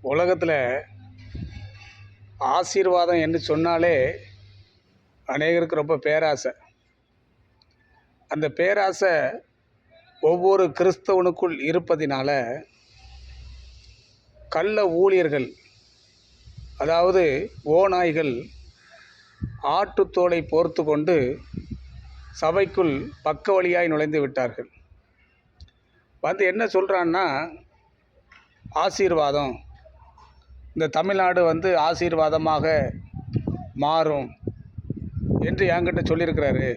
உலகத்தில் ஆசீர்வாதம் என்று சொன்னாலே அநேகருக்கு ரொம்ப பேராசை. அந்த பேராசை ஒவ்வொரு கிறிஸ்தவனுக்குள் இருப்பதினால கள்ள ஊழியர்கள் அதாவது ஓநாய்கள் ஆட்டுத்தோலை போர்த்து கொண்டு சபைக்குள் பக்க வழியாய் நுழைந்து விட்டார்கள். வந்து என்ன சொல்கிறான்னா ஆசீர்வாதம். இந்த தமிழ்நாடு வந்து ஆசீர்வாதமாக மாறும் என்று என்கிட்ட சொல்லியிருக்கிறாரு.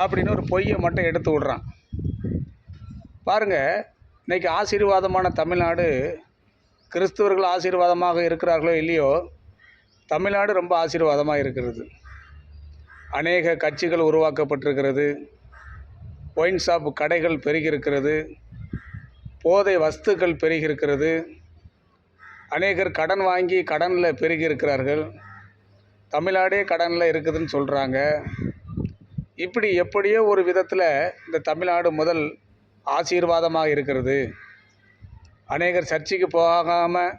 அப்படின்னு ஒரு பொய்யை மட்டும் எடுத்து விடுறான். பாருங்கள் இன்றைக்கி ஆசீர்வாதமான தமிழ்நாடு கிறிஸ்தவர்கள் ஆசீர்வாதமாக இருக்கிறார்களோ இல்லையோ தமிழ்நாடு ரொம்ப ஆசீர்வாதமாக இருக்கிறது. அநேக கட்சிகள் உருவாக்கப்பட்டிருக்கிறது. ஒயின் ஷாப் கடைகள் பெருகியிருக்கிறது. போதை வஸ்துக்கள் பெருகியிருக்கிறது. அநேகர் கடன் வாங்கி கடனில் பெருகி இருக்கிறார்கள் தமிழ்நாடே கடனில் இருக்குதுன்னு சொல்கிறாங்க இப்படி எப்படியோ ஒரு விதத்தில் இந்த தமிழ்நாடு முதல் ஆசீர்வாதமாக இருக்கிறது. அநேகர் சர்ச்சுக்கு போகாமல்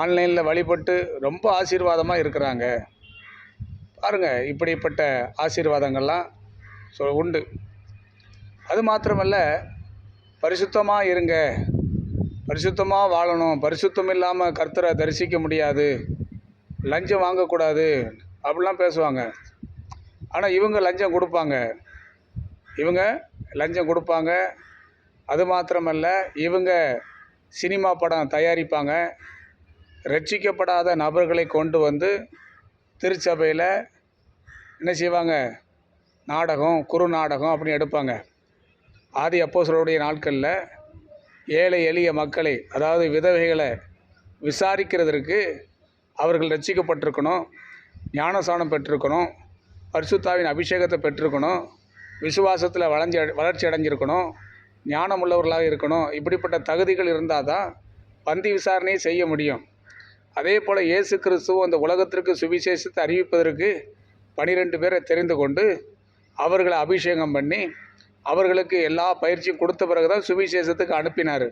ஆன்லைனில் வழிபட்டு ரொம்ப ஆசீர்வாதமாக இருக்கிறாங்க. பாருங்கள் இப்படிப்பட்ட ஆசீர்வாதங்கள்லாம் சொ உண்டு. அது மாத்திரமல்ல பரிசுத்தமாக இருங்க. பரிசுத்தமாக வாழணும். பரிசுத்தம் இல்லாமல் கர்த்தரை தரிசிக்க முடியாது. லஞ்சம் வாங்கக்கூடாது. அப்படிலாம் பேசுவாங்க. ஆனால் இவங்க லஞ்சம் கொடுப்பாங்க. இவங்க லஞ்சம் கொடுப்பாங்க. அது மாத்திரமல்ல இவங்க சினிமா படம் தயாரிப்பாங்க. ரட்சிக்கப்படாத நபர்களை கொண்டு வந்து திருச்சபையில் என்ன செய்வாங்க? நாடகம் குறு நாடகம் அப்படின்னு எடுப்பாங்க. ஆதி அப்போஸ்தலருடைய நாட்களில் ஏழை எளிய மக்களை அதாவது விதவைகளை விசாரிக்கிறதற்கு அவர்கள் ரட்சிக்கப்பட்டிருக்கணும் ஞானசானம் பெற்றிருக்கணும் பரிசுத்தாவின் அபிஷேகத்தை பெற்றிருக்கணும் விசுவாசத்தில் வளர்ச்சி வளர்ச்சி அடைஞ்சிருக்கணும் ஞானம் உள்ளவர்களாக இருக்கணும் இப்படிப்பட்ட தகுதிகள் இருந்தால் தான் பந்தி விசாரணையை செய்ய முடியும். அதே போல் இயேசு கிறிஸ்துவ அந்த உலகத்திற்கு சுவிசேஷத்தை அறிவிப்பதற்கு பனிரெண்டு பேரை தெரிந்து கொண்டு அவர்களை அபிஷேகம் பண்ணி அவர்களுக்கு எல்லா பயிற்சியும் கொடுத்த பிறகு தான் சுவிசேஷத்துக்கு அனுப்பினார்.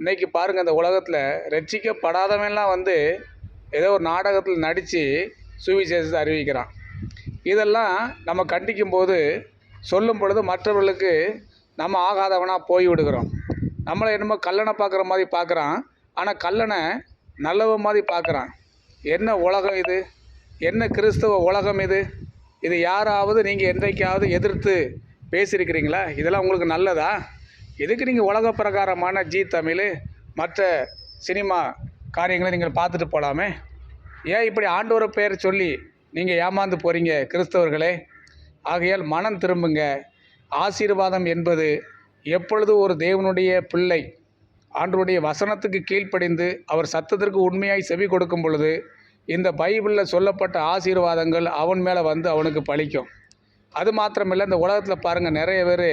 இன்றைக்கி பாருங்கள் இந்த உலகத்தில் ரட்சிக்கப்படாதவன்லாம் வந்து ஏதோ ஒரு நாடகத்தில் நடித்து சுவிசேஷத்தை அறிவிக்கிறான். இதெல்லாம் நம்ம கண்டிக்கும் போது சொல்லும் பொழுது மற்றவர்களுக்கு நம்ம ஆகாதவனாக போய் விடுகிறோம் நம்மளை என்னமோ கல்லணை பார்க்குற மாதிரி பார்க்குறான். ஆனால் கல்லணை நல்லவன் மாதிரி பார்க்குறான். என்ன உலகம் இது? என்ன கிறிஸ்தவ உலகம் இது? இது யாராவது நீங்கள் என்றைக்காவது எதிர்த்து பேசியிருக்கிறீங்களா? இதெல்லாம் உங்களுக்கு நல்லதா? எதுக்கு நீங்கள் உலக பிரகாரமான ஜி தமிழ் மற்ற சினிமா காரியங்களை நீங்கள் பார்த்துட்டு போகலாமே ஏன் இப்படி ஆண்டவரை பெயர் சொல்லி நீங்கள் ஏமாந்து போகிறீங்க கிறிஸ்தவர்களே? ஆகையால் மனம் திரும்புங்க. ஆசீர்வாதம் என்பது எப்பொழுது ஒரு தேவனுடைய பிள்ளை ஆண்டருடைய வசனத்துக்கு கீழ்ப்படிந்து அவர் சத்தத்திற்கு உண்மையாய் செவி கொடுக்கும் பொழுது இந்த பைபிளில் சொல்லப்பட்ட ஆசீர்வாதங்கள் அவன் மேலே வந்து அவனுக்கு பழிக்கும். அது மாத்திரமில்லை இந்த உலகத்தில் பாருங்கள் நிறைய பேர்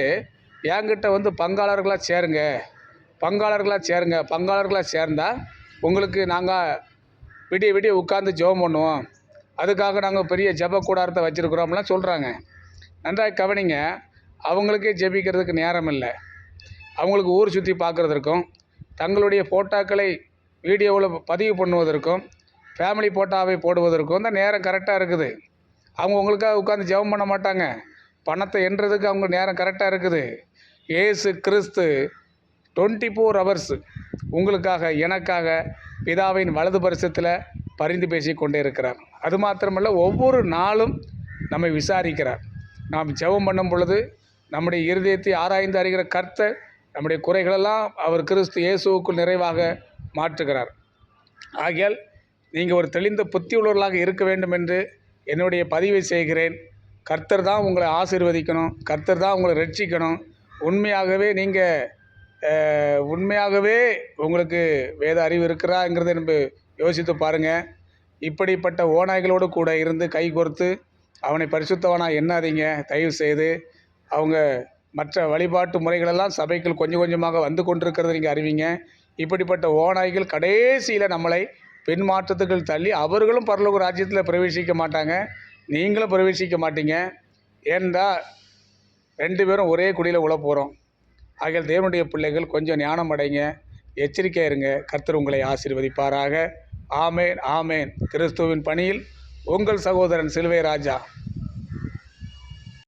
என்கிட்ட வந்து பங்காளர்களாக சேருங்க பங்காளர்களாக சேருங்க பங்காளர்களாக சேர்ந்தால் உங்களுக்கு நாங்கள் விடிய விடிய உட்காந்து ஜெபம் பண்ணுவோம். அதுக்காக நாங்கள் பெரிய ஜெப கூடாரத்தை வச்சுருக்குறோம்லாம் சொல்கிறாங்க நன்றாக கவனிங்க அவங்களுக்கே ஜெபிக்கிறதுக்கு நேரம் இல்லை அவங்களுக்கு ஊர் சுற்றி பார்க்குறதற்கும் தங்களுடைய ஃபோட்டோக்களை வீடியோவில் பதிவு பண்ணுவதற்கும் ஃபேமிலி ஃபோட்டோவை போடுவதற்கும் தான் நேரம் கரெக்டாக இருக்குது. அவங்க உங்களுக்காக உட்காந்து ஜெபம் பண்ண மாட்டாங்க. பணத்தை எண்ணுறதுக்கு அவங்க நேரம் கரெக்டாக இருக்குது. ஏசு கிறிஸ்து டுவெண்ட்டி ஃபோர் ஹவர்ஸ் உங்களுக்காக எனக்காக பிதாவின் வலது பரிசத்தில் பரிந்து பேசி கொண்டே இருக்கிறார். அது மாத்திரமல்ல ஒவ்வொரு நாளும் நம்மை விசாரிக்கிறார். நாம் ஜெபம் பண்ணும் பொழுது நம்முடைய இருதயத்தை ஆராய்ந்து அறிகிற கர்த்தர் நம்முடைய குறைகளெல்லாம் அவர் கிறிஸ்து இயேசுவுக்குள் நிறைவாக மாற்றுகிறார். ஆகையால் நீங்கள் ஒரு தெளிந்த புத்தி உள்ளவர்களாக இருக்க வேண்டும் என்று என்னுடைய பதிவை செய்கிறேன். கர்த்தர் தான் உங்களை ஆசிர்வதிக்கணும். கர்த்தர் தான் உங்களை ரட்சிக்கணும். உண்மையாகவே நீங்கள் உண்மையாகவே உங்களுக்கு வேத அறிவு இருக்கிறாங்கிறத நம்ம யோசித்து பாருங்கள் இப்படிப்பட்ட ஓநாய்களோடு கூட இருந்து கை கோர்த்து அவனை பரிசுத்தவனாக எண்ணாதீங்க. தயவு செய்து அவங்க மற்ற வழிபாட்டு முறைகளெல்லாம் சபைக்குள் கொஞ்சம் கொஞ்சமாக வந்து கொண்டிருக்கிறத நீங்கள் அறிவிங்க. இப்படிப்பட்ட ஓநாய்கள் கடைசியில் நம்மளை பின்மாற்றத்துக்குள் தள்ளி அவர்களும் பரலோக ராஜ்யத்தில் பிரவேசிக்க மாட்டாங்க. நீங்களும் பிரவேசிக்க மாட்டீங்க. ஏன்டா ரெண்டு பேரும் ஒரே குடியில் உழ போகிறோம் ஆகிய தேவனுடைய பிள்ளைகள் கொஞ்சம் ஞானம் அடைங்க. எச்சரிக்கையாக இருங்க. கர்த்தர் உங்களை ஆசீர்வதிப்பாராக. ஆமேன் ஆமேன். கிறிஸ்துவின் பணியில் உங்கள் சகோதரன் சிலுவை ராஜா.